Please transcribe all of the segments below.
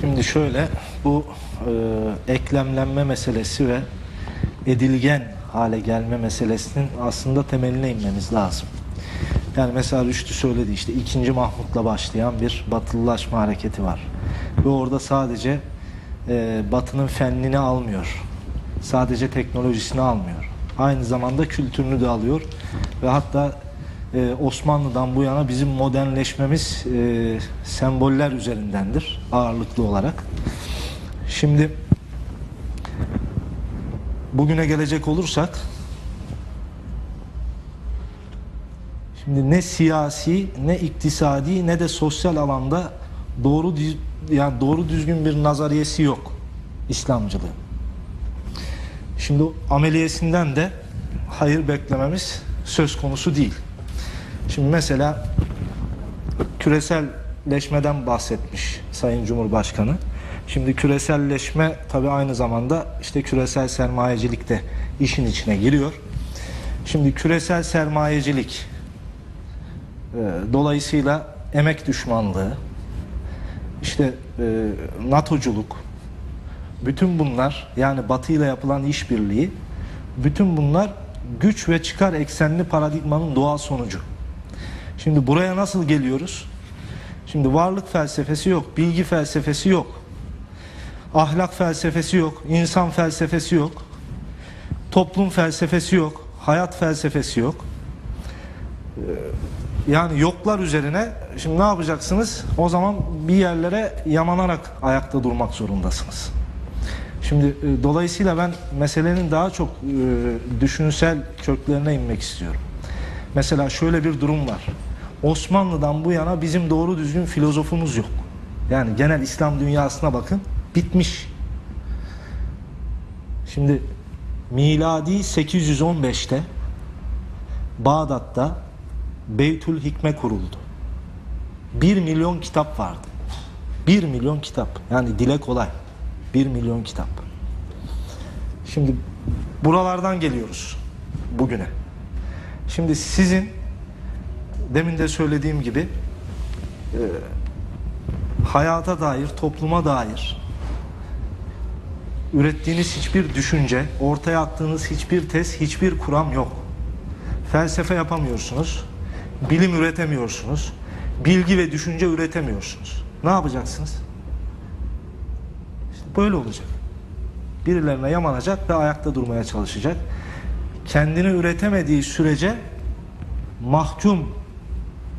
Şimdi şöyle bu e, eklemlenme meselesi ve edilgen hale gelme meselesinin aslında temeline inmemiz lazım. Yani mesela Rüştü söyledi işte 2. Mahmut'la başlayan bir batılılaşma hareketi var. Ve orada sadece e, batının fennini almıyor. Sadece teknolojisini almıyor. Aynı zamanda kültürünü de alıyor. Ve hatta e, Osmanlı'dan bu yana bizim modernleşmemiz e, semboller üzerindendir ağırlıklı olarak. Şimdi bugüne gelecek olursak şimdi ne siyasi ne iktisadi ne de sosyal alanda doğru yani doğru düzgün bir nazariyesi yok İslamcılığın. Şimdi ameliyesinden de hayır beklememiz söz konusu değil. Şimdi mesela küreselleşmeden bahsetmiş Sayın Cumhurbaşkanı. Şimdi küreselleşme tabii aynı zamanda işte küresel sermayecilik de işin içine giriyor. Şimdi küresel sermayecilik e, dolayısıyla emek düşmanlığı, işte e, NATO'culuk, bütün bunlar yani Batı ile yapılan işbirliği, bütün bunlar güç ve çıkar eksenli paradigmanın doğal sonucu. Şimdi buraya nasıl geliyoruz? Şimdi varlık felsefesi yok, bilgi felsefesi yok. Ahlak felsefesi yok, insan felsefesi yok. Toplum felsefesi yok, hayat felsefesi yok. Ee, Yani yoklar üzerine şimdi ne yapacaksınız? O zaman bir yerlere yamanarak ayakta durmak zorundasınız. Şimdi e, dolayısıyla ben meselenin daha çok e, düşünsel köklerine inmek istiyorum. Mesela şöyle bir durum var. Osmanlı'dan bu yana bizim doğru düzgün filozofumuz yok. Yani genel İslam dünyasına bakın bitmiş. Şimdi miladi 815'te Bağdat'ta Beytül Hikme kuruldu. 1 milyon kitap vardı. 1 milyon kitap. Yani dile kolay. 1 milyon kitap. Şimdi buralardan geliyoruz bugüne. Şimdi sizin demin de söylediğim gibi e, hayata dair, topluma dair ürettiğiniz hiçbir düşünce, ortaya attığınız hiçbir tez, hiçbir kuram yok. Felsefe yapamıyorsunuz, bilim üretemiyorsunuz, bilgi ve düşünce üretemiyorsunuz. Ne yapacaksınız? İşte böyle olacak. Birilerine yamanacak ve ayakta durmaya çalışacak. Kendini üretemediği sürece mahkum,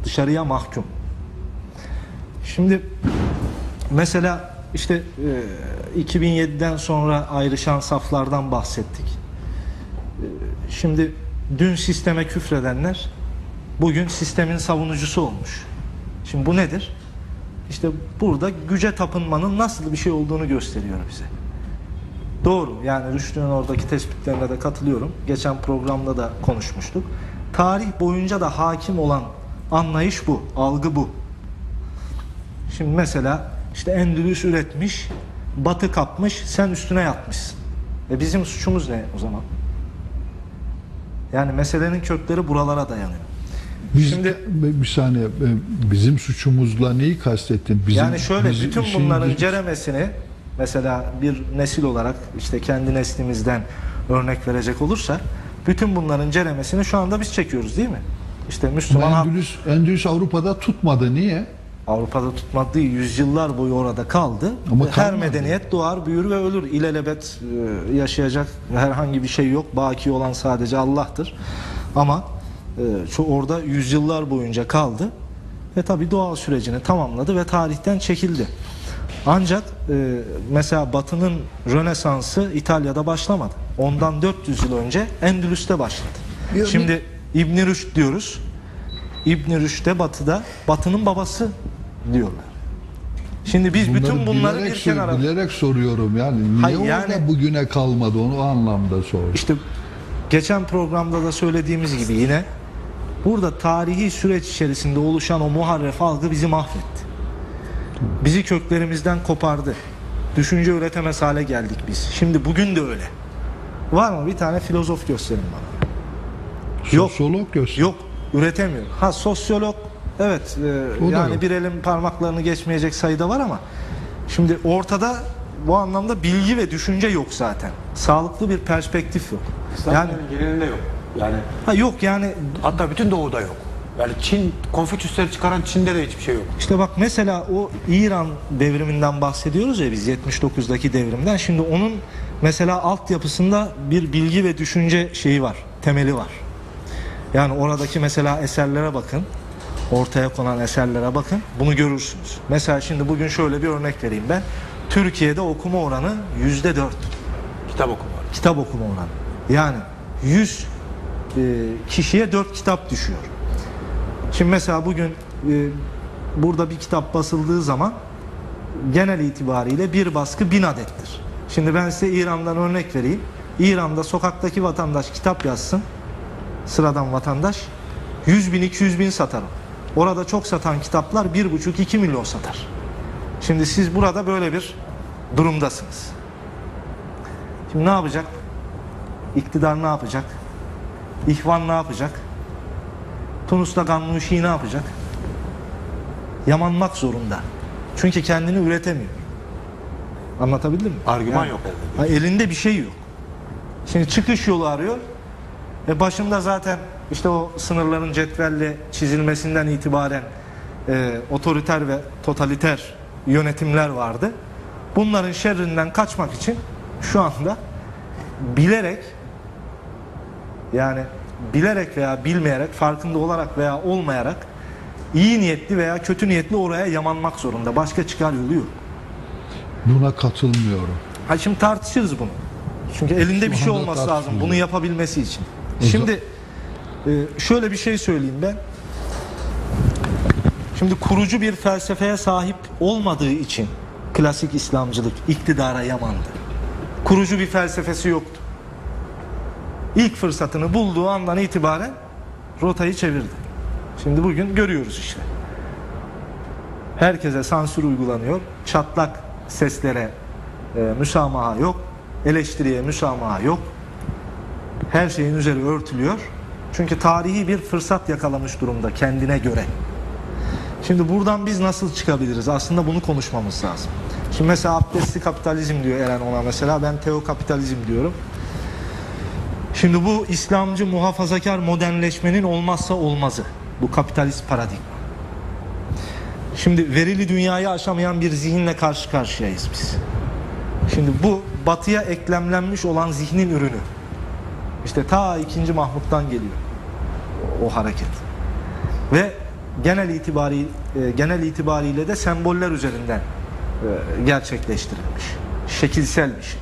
dışarıya mahkum. Şimdi mesela işte e, 2007'den sonra ayrışan saflardan bahsettik. E, Şimdi dün sisteme küfredenler bugün sistemin savunucusu olmuş. Şimdi bu nedir? İşte burada güce tapınmanın nasıl bir şey olduğunu gösteriyor bize. Doğru. Yani Rüştü'nün oradaki tespitlerine de katılıyorum. Geçen programda da konuşmuştuk. Tarih boyunca da hakim olan anlayış bu, algı bu. Şimdi mesela işte Endülüs üretmiş, Batı kapmış, sen üstüne yatmışsın. E bizim suçumuz ne o zaman? Yani meselenin kökleri buralara dayanıyor. Biz, Şimdi- bir saniye e, bizim suçumuzla neyi kastettin? Bizim, yani şöyle bizim bütün bunların ceremesini mesela bir nesil olarak işte kendi neslimizden örnek verecek olursa bütün bunların ceremesini şu anda biz çekiyoruz değil mi? İşte Müslüman Endülüs, Endülüs Avrupa'da tutmadı. Niye? Avrupa'da tutmadığı yüzyıllar boyu orada kaldı. Ama Her kalmadı. medeniyet doğar, büyür ve ölür. İlelebet e, yaşayacak herhangi bir şey yok. Baki olan sadece Allah'tır. Ama e, şu orada yüzyıllar boyunca kaldı ve tabi doğal sürecini tamamladı ve tarihten çekildi. Ancak e, mesela Batı'nın Rönesansı İtalya'da başlamadı. Ondan 400 yıl önce Endülüs'te başladı. Şimdi İbn Rüşd diyoruz. İbn Rüşd de Batı'da Batı'nın babası diyorlar. Şimdi biz bütün bunları bilerek, bir kenara bilerek soruyorum yani. Niye Hayır, orada yani- bugüne kalmadı onu o anlamda sordum. işte geçen programda da söylediğimiz gibi yine burada tarihi süreç içerisinde oluşan o muharref algı bizi mahvetti. Bizi köklerimizden kopardı. Düşünce üretemez hale geldik biz. Şimdi bugün de öyle. Var mı bir tane filozof gösterin bana. Yok. Sosyolog göster. Yok üretemiyor. Ha sosyolog evet e, O da yani yok. bir elin parmaklarını geçmeyecek sayıda var ama Şimdi ortada bu anlamda bilgi ve düşünce yok zaten. Sağlıklı bir perspektif yok. Yani Yani genelinde yok. Yani ha yok yani hatta bütün doğuda yok. Yani Çin, Konfüçyüsleri çıkaran Çin'de de hiçbir şey yok. işte bak mesela o İran devriminden bahsediyoruz ya biz 79'daki devrimden. Şimdi onun mesela altyapısında bir bilgi ve düşünce şeyi var, temeli var. Yani oradaki mesela eserlere bakın. Ortaya konan eserlere bakın. Bunu görürsünüz. Mesela şimdi bugün şöyle bir örnek vereyim ben. Türkiye'de okuma oranı yüzde dört. Kitap okuma. kitap okuma oranı. Yani 100 e, kişiye 4 kitap düşüyor. Şimdi mesela bugün e, burada bir kitap basıldığı zaman genel itibariyle bir baskı 1000 adettir. Şimdi ben size İran'dan örnek vereyim. İran'da sokaktaki vatandaş kitap yazsın. Sıradan vatandaş 100 bin 200 bin satarım. Orada çok satan kitaplar 1,5-2 milyon satar. Şimdi siz burada böyle bir durumdasınız. Şimdi ne yapacak? İktidar ne yapacak? İhvan ne yapacak? Tunus'ta Gannuşi ne yapacak? Yamanmak zorunda. Çünkü kendini üretemiyor. Anlatabildim mi? Argüman Yani- yok. Ha, elinde bir şey yok. Şimdi çıkış yolu arıyor. E başında zaten işte o sınırların cetvelle çizilmesinden itibaren e, otoriter ve totaliter yönetimler vardı. Bunların şerrinden kaçmak için şu anda bilerek yani bilerek veya bilmeyerek farkında olarak veya olmayarak iyi niyetli veya kötü niyetli oraya yamanmak zorunda. Başka çıkar yolu yok. Buna katılmıyorum. Ha şimdi tartışırız bunu. Çünkü elinde bir Şu şey anda olması lazım bunu yapabilmesi için. Şimdi e, şöyle bir şey söyleyeyim ben. Şimdi kurucu bir felsefeye sahip olmadığı için klasik İslamcılık iktidara yamandı. Kurucu bir felsefesi yoktu. İlk fırsatını bulduğu andan itibaren rotayı çevirdi. Şimdi bugün görüyoruz işte. Herkese sansür uygulanıyor. Çatlak seslere e, müsamaha yok. Eleştiriye müsamaha yok. Her şeyin üzeri örtülüyor. Çünkü tarihi bir fırsat yakalamış durumda kendine göre. Şimdi buradan biz nasıl çıkabiliriz? Aslında bunu konuşmamız lazım. Şimdi mesela abdestli kapitalizm diyor Eren ona mesela. Ben teokapitalizm diyorum. Şimdi bu İslamcı muhafazakar modernleşmenin olmazsa olmazı. Bu kapitalist paradigma. Şimdi verili dünyayı aşamayan bir zihinle karşı karşıyayız biz. Şimdi bu batıya eklemlenmiş olan zihnin ürünü. İşte ta 2. Mahmut'tan geliyor o, hareket. Ve genel itibari e, genel itibariyle de semboller üzerinden e, gerçekleştirilmiş. Şekilsel bir şey.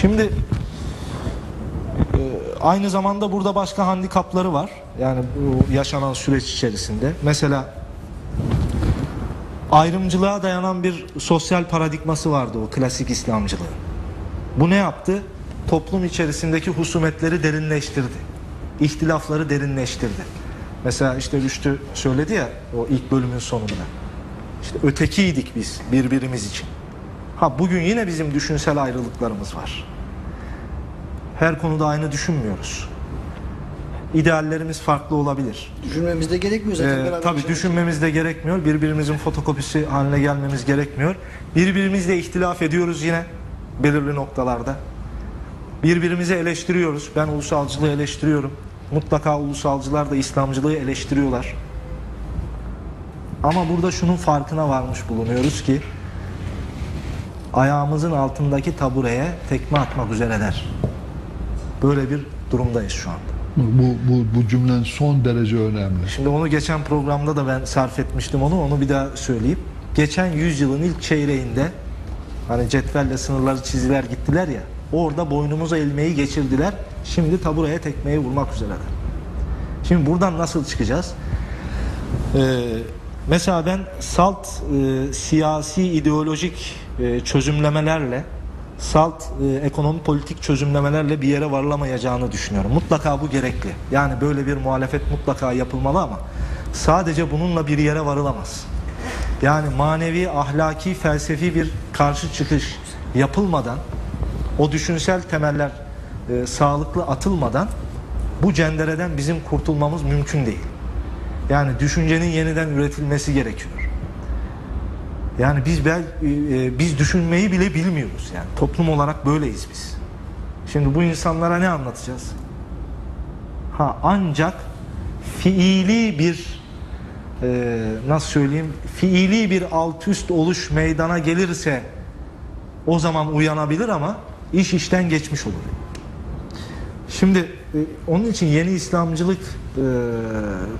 Şimdi e, aynı zamanda burada başka handikapları var. Yani bu yaşanan süreç içerisinde. Mesela ayrımcılığa dayanan bir sosyal paradigması vardı o klasik İslamcılığın. Bu ne yaptı? Toplum içerisindeki husumetleri derinleştirdi. İhtilafları derinleştirdi. Mesela işte Rüştü söyledi ya o ilk bölümün sonunda. İşte ötekiydik biz birbirimiz için. Ha bugün yine bizim düşünsel ayrılıklarımız var. Her konuda aynı düşünmüyoruz. İdeallerimiz farklı olabilir. Düşünmemiz de gerekmiyor zaten. Ee, tabii düşünmemiz de gerekmiyor. Birbirimizin fotokopisi haline gelmemiz gerekmiyor. Birbirimizle ihtilaf ediyoruz yine belirli noktalarda. Birbirimizi eleştiriyoruz. Ben ulusalcılığı eleştiriyorum. Mutlaka ulusalcılar da İslamcılığı eleştiriyorlar. Ama burada şunun farkına varmış bulunuyoruz ki ayağımızın altındaki tabureye tekme atmak üzereler. Böyle bir durumdayız şu anda. Bu, bu, bu cümlen son derece önemli. Şimdi onu geçen programda da ben sarf etmiştim onu. Onu bir daha söyleyeyim. Geçen yüzyılın ilk çeyreğinde hani cetvelle sınırları çizdiler gittiler ya. Orada boynumuza ilmeği geçirdiler. Şimdi taburaya tekmeyi vurmak üzereler. Şimdi buradan nasıl çıkacağız? Ee, mesela ben salt e, siyasi ideolojik e, çözümlemelerle salt e, ekonomi politik çözümlemelerle bir yere varılamayacağını düşünüyorum. Mutlaka bu gerekli. Yani böyle bir muhalefet mutlaka yapılmalı ama sadece bununla bir yere varılamaz. Yani manevi, ahlaki, felsefi bir karşı çıkış yapılmadan o düşünsel temeller e, sağlıklı atılmadan bu cendereden bizim kurtulmamız mümkün değil. Yani düşüncenin yeniden üretilmesi gerekiyor. Yani biz bel, e, biz düşünmeyi bile bilmiyoruz yani. Toplum olarak böyleyiz biz. Şimdi bu insanlara ne anlatacağız? Ha ancak fiili bir e, nasıl söyleyeyim fiili bir alt üst oluş meydana gelirse o zaman uyanabilir ama iş işten geçmiş olur. Şimdi e, onun için yeni İslamcılık e,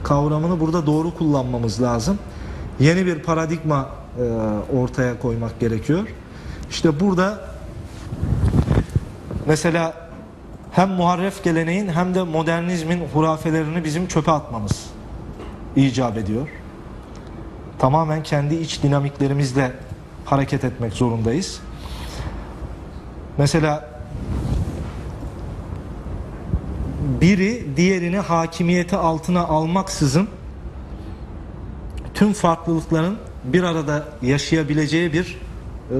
kavramını burada doğru kullanmamız lazım. Yeni bir paradigma e, ortaya koymak gerekiyor. İşte burada mesela hem muharref geleneğin hem de modernizmin hurafelerini bizim çöpe atmamız icap ediyor. Tamamen kendi iç dinamiklerimizle hareket etmek zorundayız. Mesela biri diğerini hakimiyeti altına almaksızın tüm farklılıkların bir arada yaşayabileceği bir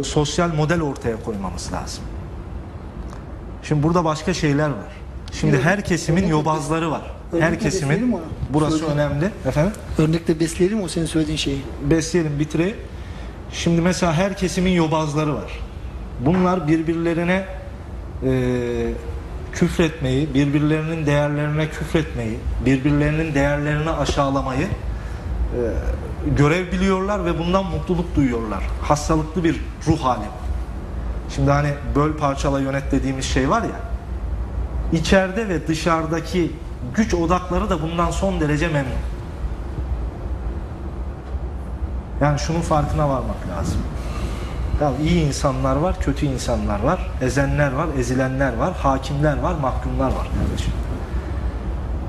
e, sosyal model ortaya koymamız lazım. Şimdi burada başka şeyler var. Şimdi Evet, her kesimin yobazları var. Her kesimin burası Söyle. önemli. Efendim? Örnekle besleyelim o senin söylediğin şeyi. besleyelim bitireyim. Şimdi mesela her kesimin yobazları var. Bunlar birbirlerine e, küfretmeyi, birbirlerinin değerlerine küfretmeyi, birbirlerinin değerlerini aşağılamayı e, görev biliyorlar ve bundan mutluluk duyuyorlar. Hastalıklı bir ruh hali. Şimdi hani böl parçala yönet dediğimiz şey var ya. içeride ve dışarıdaki güç odakları da bundan son derece memnun. Yani şunun farkına varmak lazım. Ya iyi insanlar var, kötü insanlar var, ezenler var, ezilenler var, hakimler var, mahkumlar var kardeşim.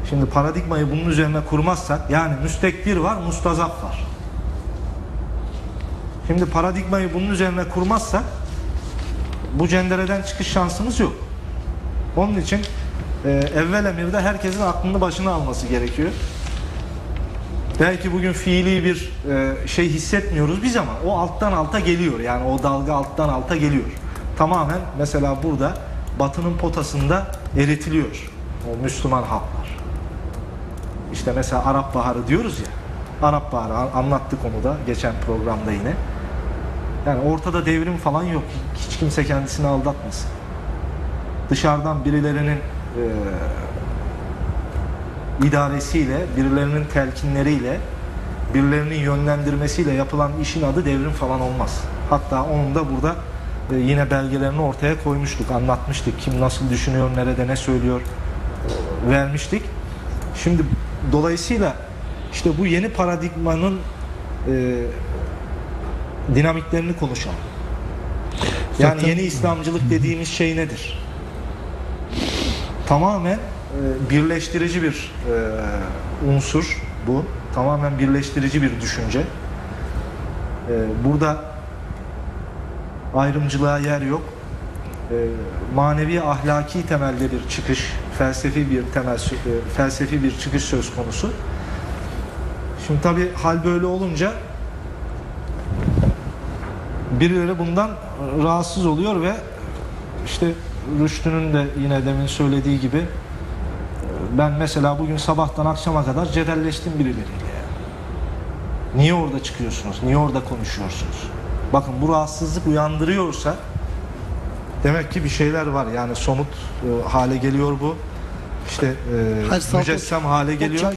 Şimdi paradigmayı bunun üzerine kurmazsak yani müstekbir var, mustazaf var. Şimdi paradigmayı bunun üzerine kurmazsak bu cendereden çıkış şansımız yok. Onun için e, evvel emirde herkesin aklını başına alması gerekiyor. Belki bugün fiili bir e, şey hissetmiyoruz biz ama o alttan alta geliyor. Yani o dalga alttan alta geliyor. Tamamen mesela burada batının potasında eritiliyor o Müslüman halklar. İşte mesela Arap Baharı diyoruz ya. Arap Baharı an- anlattık onu da geçen programda yine. Yani ortada devrim falan yok. Hiç kimse kendisini aldatmasın. Dışarıdan birilerinin e, idaresiyle, birilerinin telkinleriyle, birilerinin yönlendirmesiyle yapılan işin adı devrim falan olmaz. Hatta onun da burada e, yine belgelerini ortaya koymuştuk, anlatmıştık. Kim nasıl düşünüyor, nerede ne söylüyor e, vermiştik. Şimdi dolayısıyla işte bu yeni paradigmanın e, dinamiklerini konuşalım. Yani Zaten- yeni İslamcılık dediğimiz şey nedir? Tamamen birleştirici bir e, unsur bu. Tamamen birleştirici bir düşünce. E, burada ayrımcılığa yer yok. E, manevi ahlaki temelde bir çıkış, felsefi bir temel e, felsefi bir çıkış söz konusu. Şimdi tabi hal böyle olunca birileri bundan rahatsız oluyor ve işte Rüştü'nün de yine demin söylediği gibi ben mesela bugün sabahtan akşama kadar cedelleştim birileriyle. yani. Niye orada çıkıyorsunuz? Niye orada konuşuyorsunuz? Bakın bu rahatsızlık uyandırıyorsa demek ki bir şeyler var. Yani somut e, hale geliyor bu. İşte e, mücessem hale geliyor.